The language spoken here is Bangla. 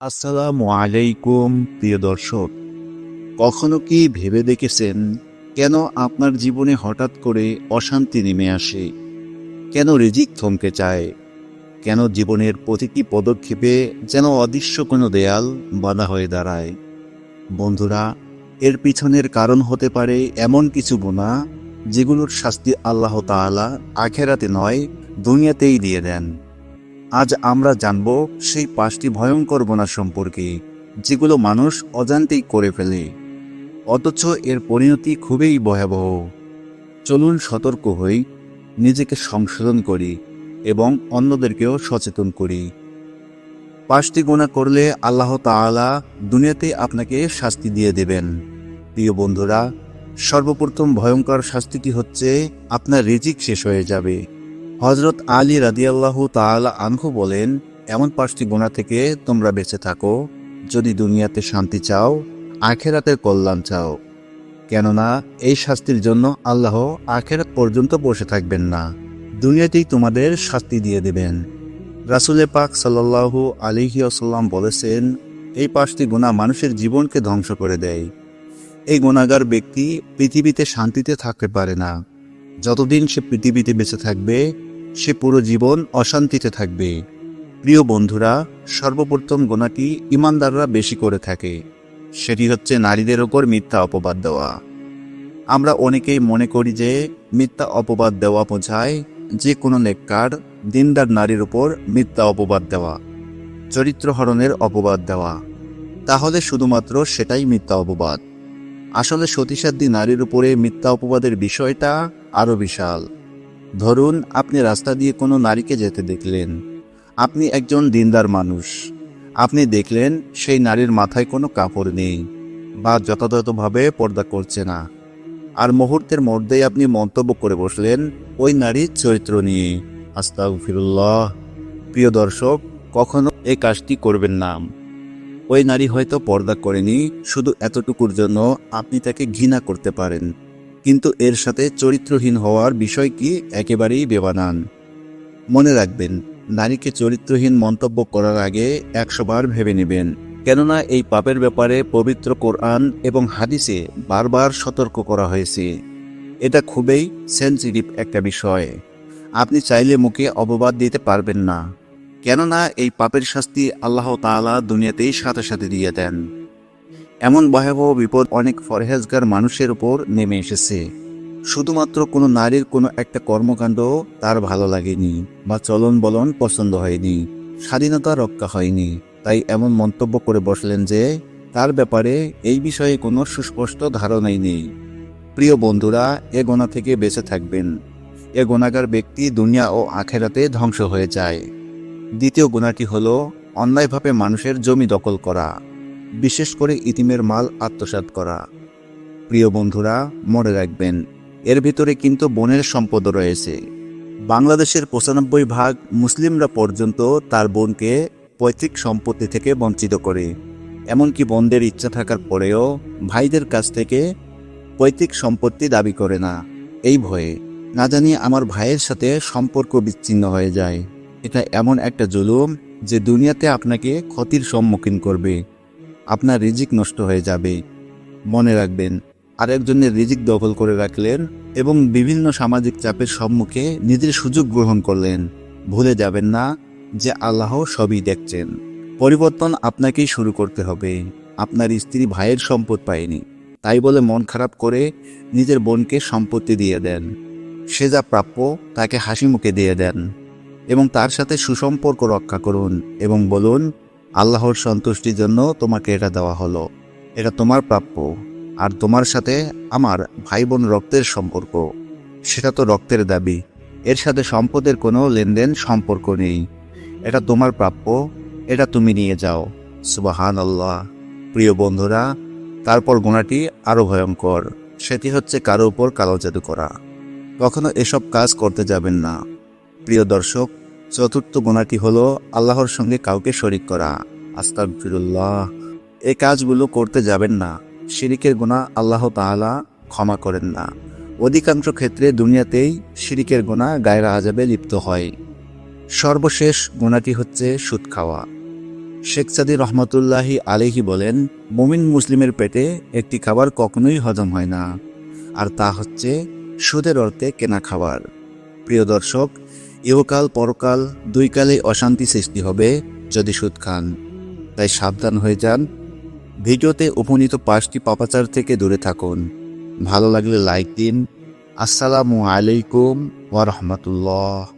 আসসালামু আলাইকুম, প্রিয় দর্শক। কখনো কি ভেবে দেখেছেন কেন আপনার জীবনে হঠাৎ করে অশান্তি নেমে আসে? কেন রিজিক থমকে চায়? কেন জীবনের প্রতিটি পদক্ষেপে যেন অদৃশ্য কোনো দেয়াল বাধা হয়ে দাঁড়ায়? বন্ধুরা, এর পিছনের কারণ হতে পারে এমন কিছু বোনা যেগুলোর শাস্তি আল্লাহ তাআলা আখেরাতে নয়, দুনিয়াতেই দিয়ে দেন। আজ আমরা জানব সেই পাঁচটি ভয়ঙ্কর গোনা সম্পর্কে, যেগুলো মানুষ অজান্তেই করে ফেলে। অথচ এর পরিণতি খুবই ভয়াবহ। চলুন সতর্ক হই, নিজেকে সংশোধন করি এবং অন্যদেরকেও সচেতন করি। পাঁচটি গোনা করলে আল্লাহ তাআলা দুনিয়াতে আপনাকে শাস্তি দিয়ে দেবেন। প্রিয় বন্ধুরা, সর্বপ্রথম ভয়ঙ্কর শাস্তিটি হচ্ছে আপনার রিজিক শেষ হয়ে যাবে। হজরত আলী রাদিয়াল্লাহু তাআলা আনহু বলেন, এমন পাঁচটি গোনা থেকে তোমরা বেঁচে থাকো। যদি দুনিয়াতে শান্তি চাও, আখেরাতের কল্যাণ চাও। কেননা, এই শাস্তির জন্য আল্লাহ আখেরাত পর্যন্ত বসে থাকবেন না। দুনিয়াতেই তোমাদের শাস্তি দিয়ে দেবেন। রাসুলে পাক সাল্লাল্লাহু আলিহি আসাল্লাম বলেছেন, এই পাঁচটি গুণা মানুষের জীবনকে ধ্বংস করে দেয়। এই গুণাগার ব্যক্তি পৃথিবীতে শান্তিতে থাকতে পারে না। যতদিন সে পৃথিবীতে বেঁচে থাকবে সে পুরো জীবন অশান্তিতে থাকবে। প্রিয় বন্ধুরা, সর্বপ্রথম গোনাটি ইমানদাররা বেশি করে থাকে। সেটি হচ্ছে নারীদের ওপর মিথ্যা অপবাদ দেওয়া। আমরা অনেকেই মনে করি যে মিথ্যা অপবাদ দেওয়া বোঝায় যে কোনো নেককার, দিনদার নারীর ওপর মিথ্যা অপবাদ দেওয়া চরিত্র হরণের অপবাদ দেওয়া। তাহলে শুধুমাত্র সেটাই মিথ্যা অপবাদ। আসলে সতীসাধ্যী নারীর উপরে মিথ্যা অপবাদের বিষয়টা আরও বিশাল। ধরুন আপনি রাস্তা দিয়ে কোনো নারীকে যেতে দেখলেন। আপনি একজন দিনদার মানুষ। আপনি দেখলেন সেই নারীর মাথায় কোনো কাপড় নেই বা যথাযথভাবে পর্দা করছে না। আর মুহূর্তের মধ্যেই আপনি মন্তব্য করে বসলেন ওই নারীর চরিত্র নিয়ে। আস্তাগফিরুল্লাহ। প্রিয় দর্শক, কখনো এই কাজটি করবেন না। ওই নারী হয়তো পর্দা করেনি, শুধু এতটুকুর জন্য আপনি তাকে ঘৃণা করতে পারেন। কিন্তু এর সাথে চরিত্রহীন হওয়ার বিষয় কি একেবারেই বেবানান। মনে রাখবেন, নারীকে চরিত্রহীন মন্তব্য করার আগে একশোবার ভেবে নেবেন, কেননা এই পাপের ব্যাপারে পবিত্র কোরআন এবং হাদিসে বারবার সতর্ক করা হয়েছে। এটা খুবই সেন্সিটিভ একটা বিষয়। আপনি চাইলে মুখে অপবাদ দিতে পারবেন না, কেননা এই পাপের শাস্তি আল্লাহ তাআলা দুনিয়াতেই সাথে সাথে দিয়ে দেন। এমন ভয়াবহ বিপদ অনেক ফরহেজগার মানুষের উপর নেমে এসেছে। শুধুমাত্র কোনো নারীর কোনো একটা কর্মকাণ্ড তার ভালো লাগেনি বা চলন বলন পছন্দ হয়নি, স্বাধীনতা রক্ষা হয়নি। তাই এমন মন্তব্য করে বসলেন যে, তার ব্যাপারে এই বিষয়ে কোনো সুস্পষ্ট ধারণাই নেই। প্রিয় বন্ধুরা, এ গোনা থেকে বেঁচে থাকবেন। এ গোনাগার ব্যক্তি দুনিয়া ও আখেরাতে ধ্বংস হয়ে যায়। দ্বিতীয় গোনাটি হল অন্যায়ভাবে মানুষের জমি দখল করা। বিশেষ করে ইতিমের মাল আত্মসাৎ করা। প্রিয় বন্ধুরা, মনে রাখবেন, এর ভিতরে কিন্তু বনের সম্পদ রয়েছে। বাংলাদেশের পঁচানব্বই ভাগ মুসলিমরা পর্যন্ত তার বোনকে পৈতৃক সম্পত্তি থেকে বঞ্চিত করে। এমনকি বোনদের ইচ্ছা থাকার পরেও ভাইদের কাছ থেকে পৈতৃক সম্পত্তি দাবি করে না। এই ভয়ে, না জানি আমার ভাইয়ের সাথে সম্পর্ক বিচ্ছিন্ন হয়ে যায়। এটা এমন একটা জুলুম যে দুনিয়াতে আপনাকে ক্ষতির সম্মুখীন করবে। আপনার রিজিক নষ্ট হয়ে যাবে। মনে রাখবেন, আরেকজনের রিজিক দখল করে রাখলেন এবং বিভিন্ন সামাজিক চাপের সম্মুখে নিজের সুযোগ গ্রহণ করলেন। ভুলে যাবেন না যে আল্লাহ সবই দেখছেন। পরিবর্তন আপনাকেই শুরু করতে হবে। আপনার স্ত্রী ভাইয়ের সম্পদ পায়নি। তাই বলে মন খারাপ করে নিজের বোনকে সম্পত্তি দিয়ে দেন। সে যা প্রাপ্য তাকে হাসি মুখে দিয়ে দেন এবং তার সাথে সুসম্পর্ক রক্ষা করুন এবং বলুন আল্লাহর সন্তুষ্টির জন্য তোমাকে এটা দেওয়া হলো। এটা তোমার প্রাপ্য। আর তোমার সাথে আমার ভাই বোন রক্তের সম্পর্ক। সেটা তো রক্তের দাবি। এর সাথে সম্পদের কোনো লেনদেন সম্পর্ক নেই। এটা তোমার প্রাপ্য। এটা তুমি নিয়ে যাও। সুবাহান আল্লাহ প্রিয় বন্ধুরা, তারপর গোনাটি আরও ভয়ঙ্কর। সেটি হচ্ছে কারও উপর কালো জাদু করা। কখনো এসব কাজ করতে যাবেন না। প্রিয় দর্শক চতুর্থ গুণাটি হলো আল্লাহর সঙ্গে কাউকে শরিক করা। আস্তাগফিরুল্লাহ। এ কাজগুলো করতে যাবেন না। শিরিকের গুণা আল্লাহ তাআলা ক্ষমা করেন না। অধিকাংশ ক্ষেত্রে দুনিয়াতেই শিরিকের গোনা গায়রা আজাবে লিপ্ত হয়। সর্বশেষ গুণাটি হচ্ছে সুদ খাওয়া। শেখ সাদি রহমতুল্লাহি আলেহি বলেন, মুমিন মুসলিমের পেটে একটি খাবার কখনোই হজম হয় না। আর তা হচ্ছে সুদের অর্থে কেনা খাবার। প্রিয় দর্শক ইহকাল, পরকাল দুই কালে অশান্তি সৃষ্টি হবে যদি সুদ খান। তাই সাবধান হয়ে যান। ভিডিওতে উপনীত পাঁচটি পাপাচার থেকে দূরে থাকুন। ভালো লাগলে লাইক দিন। আসসালামু আলাইকুম ওয়া রাহমাতুল্লাহ।